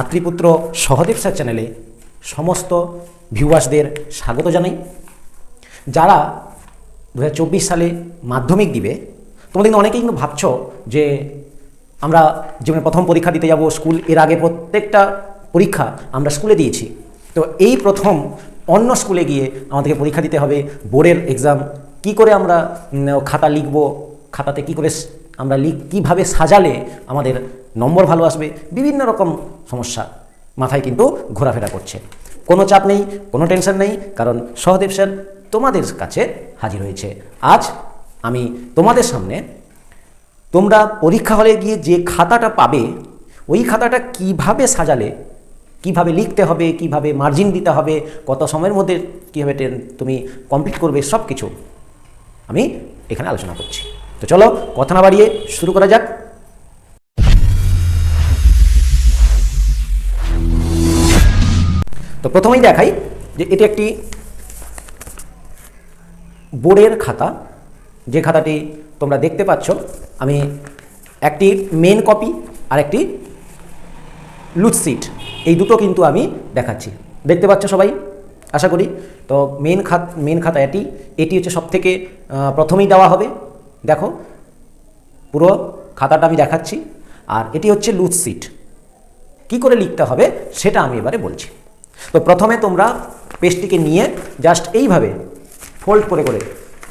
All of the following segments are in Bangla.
আত্রিপুত্র সহদেব স্যার চ্যানেলে সমস্ত ভিউয়ার্সদের স্বাগত জানাই। যারা দু হাজার চব্বিশ সালে মাধ্যমিক দিবে তোমাদের কিন্তু অনেকেই কিন্তু ভাবছ যে আমরা জীবনে প্রথম পরীক্ষা দিতে যাব, স্কুলের আগে প্রত্যেকটা পরীক্ষা আমরা স্কুলে দিয়েছি। তো এই প্রথম অন্য স্কুলে গিয়ে আমাদেরকে পরীক্ষা দিতে হবে, বোর্ডের এক্সাম কি করে আমরা খাতা লিখব, খাতাতে কি করে আমরা লিখ, কীভাবে সাজালে আমাদের নম্বর ভালো আসবে, বিভিন্ন রকম সমস্যা মাথায় কিন্তু ঘোরাফেরা করছে। কোনো চাপ নেই, কোনো টেনশন নেই, কারণ সহদেব স্যার তোমাদের কাছে হাজির হয়েছে। আজ আমি তোমাদের সামনে তোমরা পরীক্ষা হলে গিয়ে যে খাতাটা পাবে, ওই খাতাটা কীভাবে সাজালে, কীভাবে লিখতে হবে, কীভাবে মার্জিন দিতে হবে, কত সময়ের মধ্যে কীভাবে তুমি কমপ্লিট করবে সব কিছু আমি এখানে আলোচনা করছি। তো চলো, কথা না বাড়িয়ে শুরু করা যাক। তো প্রথমেই দেখাই যে এটি একটি বোর্ডের খাতা। যে খাতাটি তোমরা দেখতে পাচ্ছ, আমি একটি মেন কপি আর একটি লুজ সিট এই দুটো কিন্তু আমি দেখাচ্ছি। দেখতে পাচ্ছ সবাই? আশা করি। তো মেন খাত মেন খাতা এটি এটি হচ্ছে সব থেকে প্রথমেই দেওয়া হবে। দেখো, পুরো খাতাটা আমি দেখাচ্ছি। আর এটি হচ্ছে লুজ সিট কি করে লিখতে হবে সেটা আমি এবারে বলছি। তো প্রথমে তোমরা পেস্টটিকে নিয়ে জাস্ট এইভাবে ফোল্ড করে করে,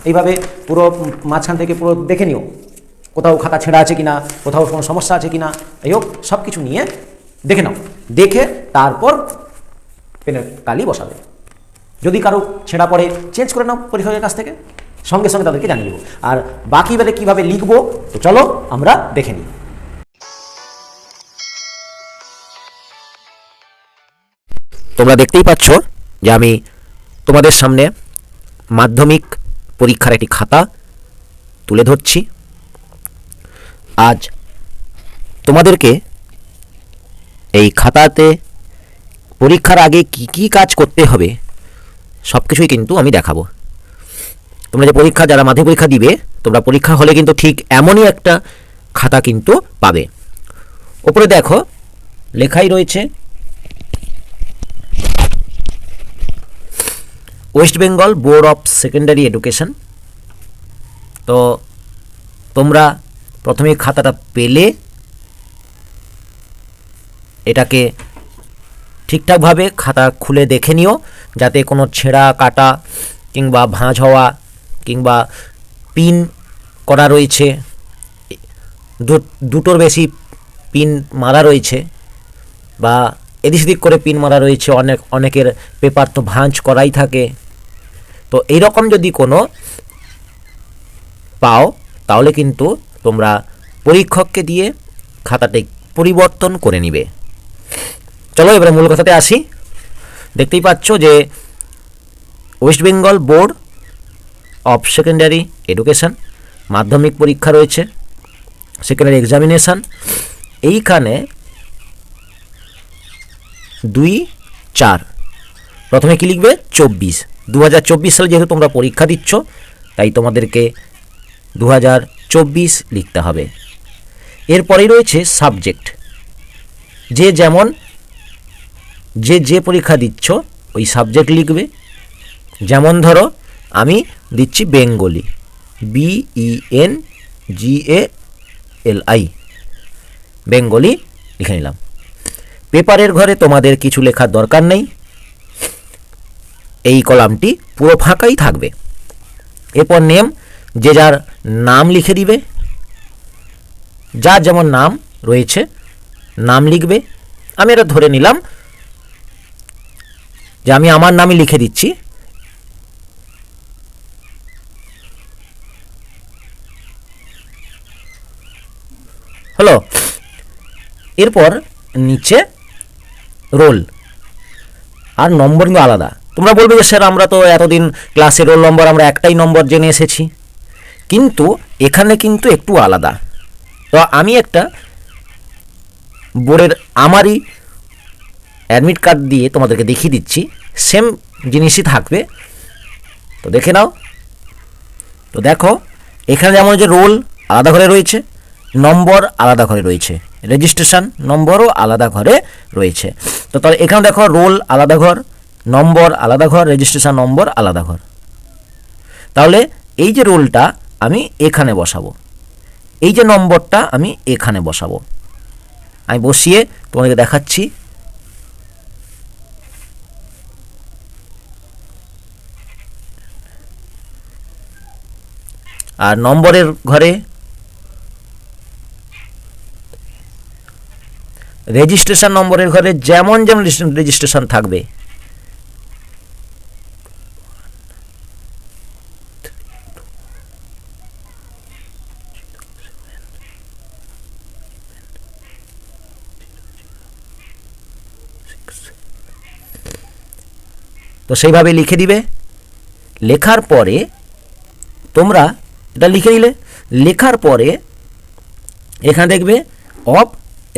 এইভাবে পুরো মাঝখান থেকে পুরো দেখে নিও, কোথাও খাতা ছেঁড়া আছে কিনা, কোথাও কোনো সমস্যা আছে কিনা এই হোক সব কিছু নিয়ে দেখে নাও, দেখে তারপর পেনের কালি বসাবে। যদি কারও ছেঁড়া পড়ে চেঞ্জ করে নাও পরীক্ষকের কাছ থেকে, সঙ্গে সঙ্গে তাদেরকে জানিয়ে দেবো। আর বাকি বেলে কীভাবে লিখব, তো চলো আমরা দেখে নিই। তোমরা দেখতেই পাচ্ছ যে আমি তোমাদের সামনে মাধ্যমিক পরীক্ষার একটি খাতা তুলে ধরছি। আজ তোমাদেরকে এই খাতাতে পরীক্ষার আগে কি কি কাজ করতে হবে সব কিছুই কিন্তু আমি দেখাবো। তোমরা যে পরীক্ষা, যারা মাধ্যমিক পরীক্ষা দিবে, তোমরা পরীক্ষা হলে কিন্তু ঠিক এমনই একটা খাতা কিন্তু পাবে। ওপরে দেখো, লেখাই রয়েছে West Bengal board of secondary education তো তোমরা প্রথমে খাতাটা পেলে, এটাকে ঠিকঠাকভাবে খাতা খুলে দেখে নিও, যাতে কোনো ছেঁড়া, কাটা কিংবা ভাঁজ হওয়া কিংবা পিন করা রয়েছে দুটোর বেশি পিন মারা রয়েছে, বা এদিক সেদিক করে পিন মারা রয়েছে, অনেক, অনেকের পেপার তো ভাঁজ করাই থাকে। তো এইরকম যদি কোনো পাও, তাহলে কিন্তু তোমরা পরীক্ষককে দিয়ে খাতাটি পরিবর্তন করে নিবে। চলো এবারে মূল কথাতে আসি। দেখতেই পাচ্ছ যে West Bengal board of secondary education Madhyamik পরীক্ষা রয়েছে সেকেন্ডারি এক্সামিনেশান এইখানে দুই, চার, প্রথমে কি লিখবে? চব্বিশ। দু হাজার চব্বিশ সালে যেহেতু তোমরা পরীক্ষা দিচ্ছ, তাই তোমাদেরকে দু হাজার চব্বিশ লিখতে হবে। এরপরেই রয়েছে সাবজেক্ট। যে যেমন যে যে পরীক্ষা দিচ্ছ, ওই সাবজেক্ট লিখবে। যেমন ধরো, আমি দিচ্ছি Bengali. B E N G A L I Bengali লিখে নিলাম। পেপারের ঘরে তোমাদের কিছু লেখার দরকার নেই। এই কলামটি পুরো ফাঁকাই থাকবে। এরপর নেম যে যার নাম লিখে দিবে, যার যেমন নাম রয়েছে, নাম লিখবে। আমি এটা ধরে নিলাম যে আমি আমার নামই লিখে দিচ্ছি। হলো, এরপর নিচে রোল, আর নম্বর আলাদা। তোমরা বলবে যে, স্যার, আমরা তো এতদিন ক্লাসে রোল নম্বর আমরা একটাই নম্বর জেনে এসেছি। কিন্তু এখানে কিন্তু একটু আলাদা। তো আমি একটা বোর্ডের আমারই অ্যাডমিট কার্ড দিয়ে তোমাদেরকে দেখিয়ে দিচ্ছি। সেম জিনিসই থাকবে। তো দেখে নাও। তো দেখো, এখানে যেমন যে রোল আলাদা ঘরে রয়েছে নম্বর আলাদা ঘরে রয়েছে রেজিস্ট্রেশন নম্বরও আলাদা ঘরে রয়েছে। তো তাহলে এখানে দেখো রোল আলাদা ঘর নম্বর আলাদা ঘর রেজিস্ট্রেশন নম্বর আলাদা ঘর। তাহলে এই যে রোলটা আমি এখানে বসাবো। এই যে নম্বরটা আমি এখানে বসাবো। আমি বসিয়ে তোমাদেরকে দেখাচ্ছি। আর নম্বরের ঘরে রেজিস্ট্রেশন নম্বরের ঘরে যেমন যেমন রেজিস্ট্রেশন থাকবে তো সেইভাবে লিখে দিবে। লেখার পরে তোমরা এটা লিখে নিলে। লেখার পরে এখানে দেখবে, অফ,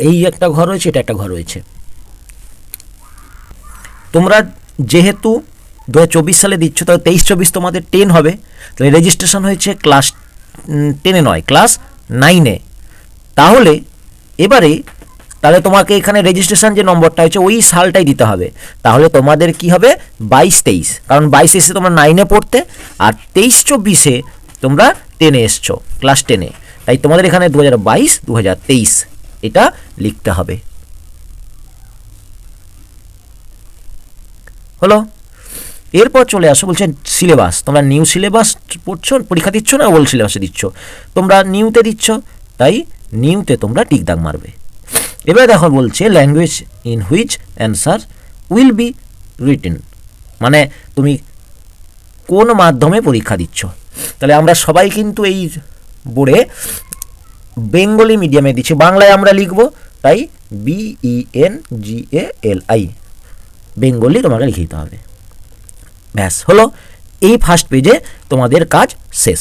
এই একটা ঘর রয়েছে, এটা একটা ঘর রয়েছে। তোমরা যেহেতু দু হাজার চব্বিশ সালে দিচ্ছ, তাহলে তেইশ চব্বিশ তোমাদের টেন হবে। তাহলে রেজিস্ট্রেশন হয়েছে ক্লাস টেনে নয় ক্লাস নাইনে তাহলে এবারে তাহলে তোমাকে এখানে রেজিস্ট্রেশন যে নম্বরটা হয়েছে, ওই সালটাই দিতে হবে। তাহলে তোমাদের কি হবে? বাইশ তেইশ। কারণ বাইশ এসে তোমরা নাইনে পড়তে, আর তেইশ চব্বিশে তোমরা টেনে এসছো ক্লাস টেনে তাই তোমাদের এখানে দু হাজার বাইশ দু হাজার তেইশ এটা লিখতে হবে। হলো? এরপর চলে আসো, বলছে সিলেবাস তোমরা নিউ সিলেবাস পড়ছো, পরীক্ষা দিচ্ছ না ওল্ড সিলেবাসে দিচ্ছ? তোমরা নিউতে দিচ্ছ, তাই নিউতে তোমরা টিক দাগ মারবে। এবারে দেখো বলছে language in which answer will be written মানে তুমি কোন মাধ্যমে পরীক্ষা দিচ্ছ? তাহলে আমরা সবাই কিন্তু এই বোর্ডে বেঙ্গলি মিডিয়ামে দিচ্ছি। বাংলায় আমরা লিখব, তাই B E N G A L I Bengali তোমাকে লিখে দিতে হবে। ব্যাস, হলো এই ফার্স্ট পেজে তোমাদের কাজ শেষ।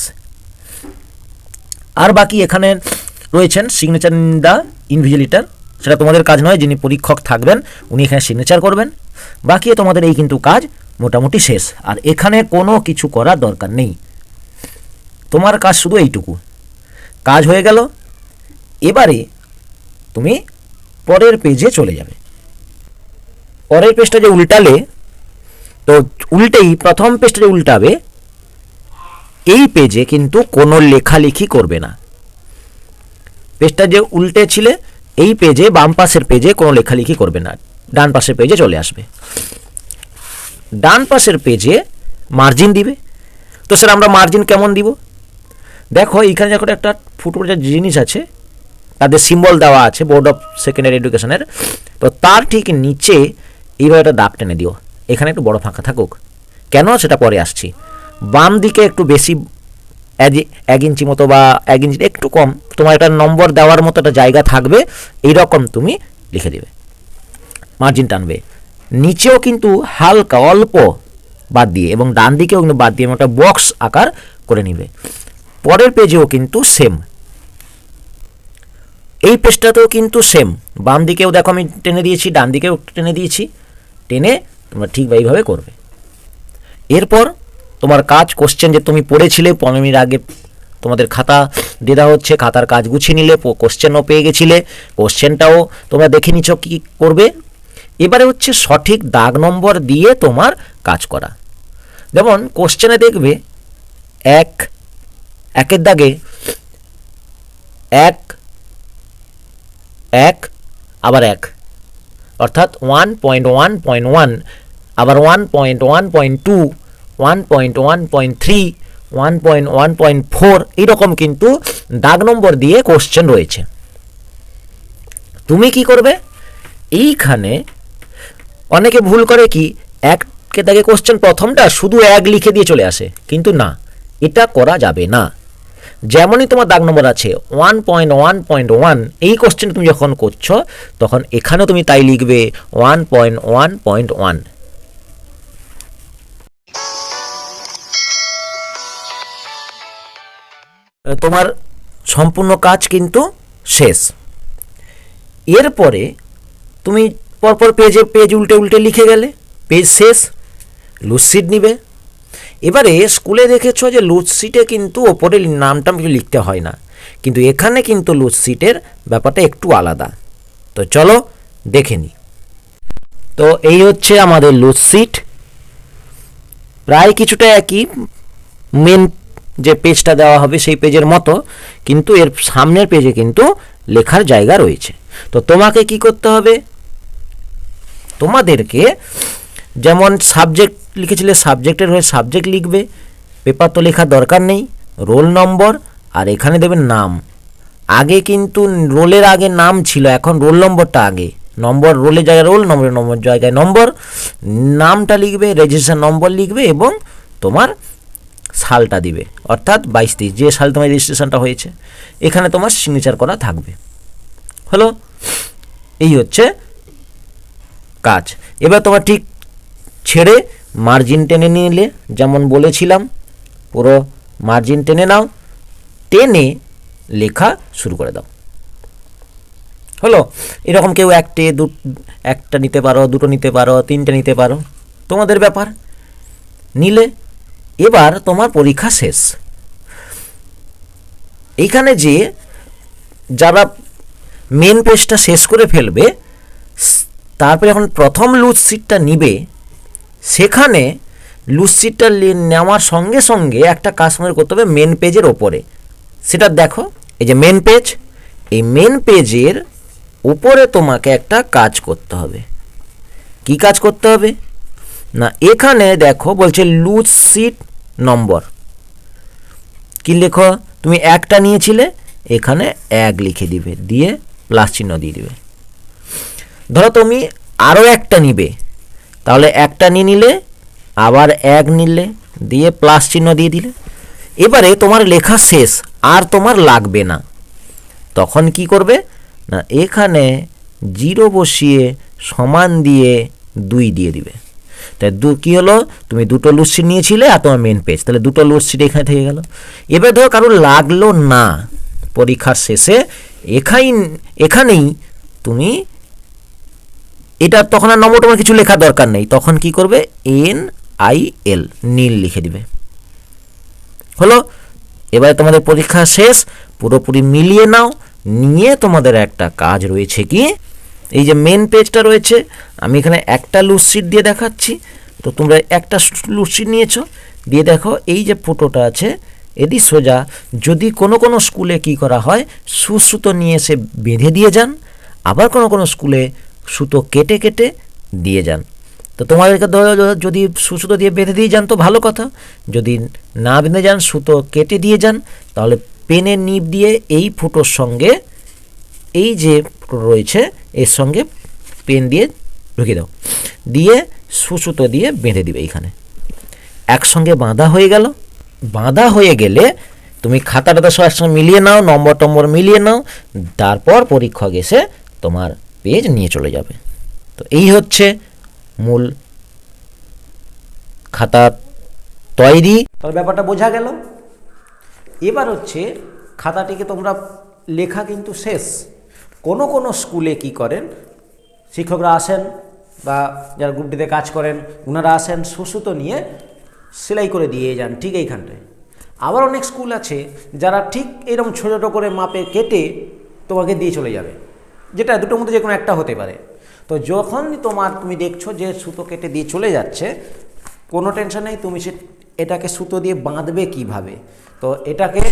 আর বাকি এখানে রয়েছেন সিগনেচার ইন দ্য ইনভিজিলেটার সেটা তোমাদের কাজ নয়, যিনি পরীক্ষক থাকবেন, উনি এখানে সিগনেচার করবেন। বাকি তোমাদের এই কিন্তু কাজ মোটামুটি শেষ। আর এখানে কোনো কিছু করার দরকার নেই। তোমার কাজ শুধু এইটুকু। কাজ হয়ে গেল। এবারে তুমি পরের পেজে চলে যাবে। পরের পেজটা যে উল্টালে, তো উল্টেই প্রথম পেজটা যে উল্টাবে, এই পেজে কিন্তু কোনো লেখালেখি করবে না। পেজটা যে উল্টে ছিলে এই পেজে বাম পাশের পেজে কোনো লেখালেখি করবে না। ডান পাশের পেজে চলে আসবে। ডান পাশের পেজে মার্জিন দিবে। তো স্যার আমরা মার্জিন কেমন দিব? দেখো, এইখানে যখন একটা ফুটো যে জিনিস আছে, তাদের সিম্বল দেওয়া আছে বোর্ড অফ সেকেন্ডারি এডুকেশনের তো তার ঠিক নিচে এইভাবে একটা দাগ টেনে দিও। এখানে একটু বড় ফাঁকা থাকুক। কেন? সেটা পরে আসছি। বাম দিকে একটু বেশি এক- ইঞ্চি মতো বা এক ইঞ্চি একটু কম, তোমার একটা নম্বর দেওয়ার মতো একটা জায়গা থাকবে, এইরকম তুমি লিখে দেবে। মার্জিন টানবে। নিচেও কিন্তু হালকা অল্প বাদ দিয়ে এবং ডান দিকেও কিন্তু বাদ দিয়ে একটা বক্স আকার করে নিবে। পরের পেজেও কিন্তু সেম এই পেজটাতেও কিন্তু সেম বাম দিকেও দেখো আমি টেনে দিয়েছি, ডান দিকেও টেনে দিয়েছি। টেনে তোমরা ঠিক এইভাবে করবে। এরপর তোমার কাজ কোশ্চেন যে তুমি পড়েছিলে, পনেরো মিনিট আগে তোমাদের খাতা দেওয়া হচ্ছে, খাতার কাজ গুছিয়ে নিলে কোশ্চেনও পেয়ে গেছিলে কোশ্চেনটাও তোমরা দেখে নিচ্ছ কী করবে? এবারে হচ্ছে সঠিক দাগ নম্বর দিয়ে তোমার কাজ করা। যেমন কোশ্চেনে দেখবে, এক, একের দাগে এক এক, আবার এক। অর্থাৎ one point one point one আবার one point one point two one point one point three one point one point four এইরকম কিন্তু দাগ নম্বর দিয়ে কোশ্চেন রয়েছে। তুমি কি করবে? এইখানে অনেকে ভুল করে কি, এককে দাগে কোশ্চেন প্রথমটা শুধু এক লিখে দিয়ে চলে আসে, কিন্তু না, এটা করা যাবে না। যেমনই তোমার দাগ নম্বর আছে one point one point one এই কোশ্চেন তুমি যখন করছ, তখন এখানেও তুমি তাই লিখবে one point one point one তোমার সম্পূর্ণ কাজ কিন্তু শেষ। এরপরে তুমি পরপর পেজে পেজ উল্টে উল্টে লিখে গেলে পেজ শেষ লুজশিট নিবে। এবারে স্কুলে দেখেছ যে লুজশিটে কিন্তু ওপরে নামটা লিখতে হয় না, কিন্তু এখানে কিন্তু লুজ সিটের ব্যাপারটা একটু আলাদা। তো চলো দেখে নিই তো এই হচ্ছে আমাদের লুজ সিট প্রায় কিছুটা একই মেন যে পেজটা দেওয়া হবে সেই পেজের মতো, কিন্তু এর সামনের পেজে কিন্তু লেখার জায়গা রয়েছে। তো তোমাকে কি করতে হবে? তোমাদেরকে যেমন সাবজেক্ট লিখেছিলে সাবজেক্টের হয়ে সাবজেক্ট লিখবে পেপার তো লেখার দরকার নেই রোল নম্বর আর এখানে দেবেন নাম। আগে কিন্তু রোলের আগে নাম ছিল, এখন রোল নম্বরটা আগে। নম্বর রোলের জায়গায় রোল নম্বরের নম্বর জায়গায় নম্বর নামটা লিখবে রেজিস্ট্রেশন নম্বর লিখবে এবং তোমার সালটা দিবে। অর্থাৎ বাইশ তেইশ যে সাল তোমার রেজিস্ট্রেশনটা হয়েছে, এখানে তোমার সিগনেচার করা থাকবে। হলো? এই হচ্ছে কাজ। এবার তোমার ঠিক ছেড়ে মার্জিন টেনে নিলে যেমন বলেছিলাম, পুরো মার্জিন টেনে নাও, টেনে লেখা শুরু করে দাও। হলো? এরকম কেউ একটে, দু, একটা নিতে পারো, দুটো নিতে পারো, তিনটে নিতে পারো। তোমাদের ব্যাপার। নিলে এবার তোমার পরীক্ষা শেষ। এইখানে যে যারা মেন পেজটা শেষ করে ফেলবে তারপরে এখন প্রথম লুজ সিটটা নিবে, সেখানে লুজ সিটটা নেওয়ার সঙ্গে সঙ্গে একটা কাজ আমাদের করতে হবে মেন পেজের ওপরে। সেটা দেখো, এই যে মেন পেজ এই মেন পেজের উপরে তোমাকে একটা কাজ করতে হবে। কি কাজ করতে হবে? না, এখানে দেখো বলছে লুজ সিট নম্বর কি লেখো? তুমি একটা নিয়েছিলে, এখানে এক লিখে দিবে, দিয়ে প্লাস চিহ্ন দিয়ে দিবে। ধরো তুমি আরও একটা নিবে, তাহলে একটা নিয়ে নিলে, আবার এক নিলে, দিয়ে প্লাস চিহ্ন দিয়ে দিলে। এবারে তোমার লেখা শেষ, আর তোমার লাগবে না। তখন কি করবে? না, এখানে জিরো বসিয়ে সমান দিয়ে দুই দিয়ে দিবে। তাই দু, কী হলো? তুমি দুটো লুসিট নিয়েছিলে আর তোমার মেন পেজ তাহলে দুটো লুসিট এখানে থেকে গেল। এবার ধরো কারোর লাগল না পরীক্ষার শেষে, এখাই, এখানেই তুমি এটা তখন আর নম্বর তোমার কিছু লেখার দরকার নেই। তখন কি করবে? এন আই এল নীল লিখে দিবে। হলো? এবারে তোমাদের পরীক্ষা শেষ, পুরোপুরি মিলিয়ে নাও। নিয়ে তোমাদের একটা কাজ রয়েছে কি? এই যে মেন পেজটা রয়েছে, আমি এখানে একটা লুসিট দিয়ে দেখাচ্ছি। তো তোমরা একটা লুসিট নিয়েছো, দিয়ে দেখো এই যে ফটোটা আছে এদি সোজা। যদি কোনো কোনো স্কুলে কি করা হয়, সুসুতো নিয়ে এসে বেঁধে দিয়ে যান, আবার কোনো কোনো স্কুলে সুতো কেটে কেটে দিয়ে যান। তো তোমাদেরকে ধরো যদি সুতো দিয়ে বেঁধে দিয়ে যান তো ভালো কথা। যদি না বেঁধে যান, সুতো কেটে দিয়ে যান, তাহলে পেনের নিপ দিয়ে এই ফুটোর সঙ্গে এই যে রয়েছে এর সঙ্গে পেন দিয়ে ঢুকিয়ে দাও। দিয়ে সুসুতো দিয়ে বেঁধে দিবে এইখানে একসঙ্গে বাঁধা হয়ে গেল। বাঁধা হয়ে গেলে তুমি খাতাটাতে সব একসঙ্গে মিলিয়ে নাও, নম্বর টম্বর মিলিয়ে নাও, তারপর পরীক্ষক এসে তোমার পেজ নিয়ে চলে যাবে। তো এই হচ্ছে মূল খাতা তৈরি। তাহলে ব্যাপারটা বোঝা গেল। এবার হচ্ছে খাতাটিকে তোমরা লেখা কিন্তু শেষ। কোনো কোনো স্কুলে কি করেন? শিক্ষকরা আসেন বা যারা গ্রুপটিতে কাজ করেন ওনারা আসেন, সুসুতো নিয়ে সেলাই করে দিয়ে যান ঠিক এইখানটায়। আবার অনেক স্কুল আছে যারা ঠিক এরকম ছোটো ছোটো করে মাপে কেটে তোমাকে দিয়ে চলে যাবে, যেটা দুটোর মধ্যে যে কোনো একটা হতে পারে। তো যখনই তোমার তুমি দেখছ যে সুতো কেটে দিয়ে চলে যাচ্ছে, কোনো টেনশন নেই, তুমি সে এটাকে সুতো দিয়ে বাঁধবে কীভাবে? তো এটাকে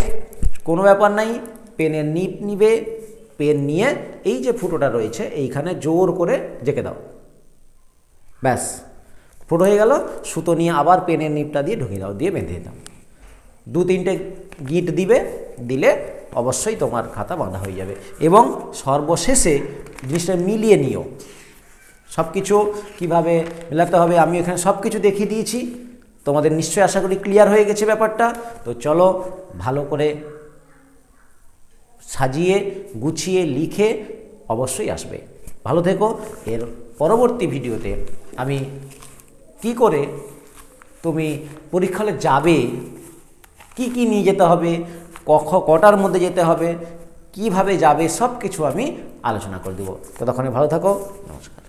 কোনো ব্যাপার নাই, পেনের নিপ নিবে পেন নিয়ে এই যে ফুটোটা রয়েছে, এইখানে জোর করে জেঁকে দাও। ব্যাস, ফুটো হয়ে গেল। সুতো নিয়ে আবার পেনের নিপটা দিয়ে ঢুকিয়ে দাও, দিয়ে বেঁধে দাও। দু তিনটে গিট দিবে, দিলে অবশ্যই তোমার খাতা বাঁধা হয়ে যাবে। এবং সর্বশেষে জিনিসটা মিলিয়ে নিও। সব কিছু কীভাবে মেলাতে হবে আমি এখানে সব কিছু দেখিয়ে দিয়েছি। তোমাদের নিশ্চয়ই আশা করি ক্লিয়ার হয়ে গেছে ব্যাপারটা। তো চলো, ভালো করে সাজিয়ে, গুছিয়ে, লিখে অবশ্যই আসবে। ভালো থেকো। এর পরবর্তী ভিডিওতে আমি কি করে তুমি পরীক্ষালে যাবে, কি কি নিয়ে যেতে হবে কখ কটার মধ্যে যেতে হবে, কীভাবে যাবে সব কিছু আমি আলোচনা করে দেবো। ততক্ষণে ভালো থাকো। নমস্কার।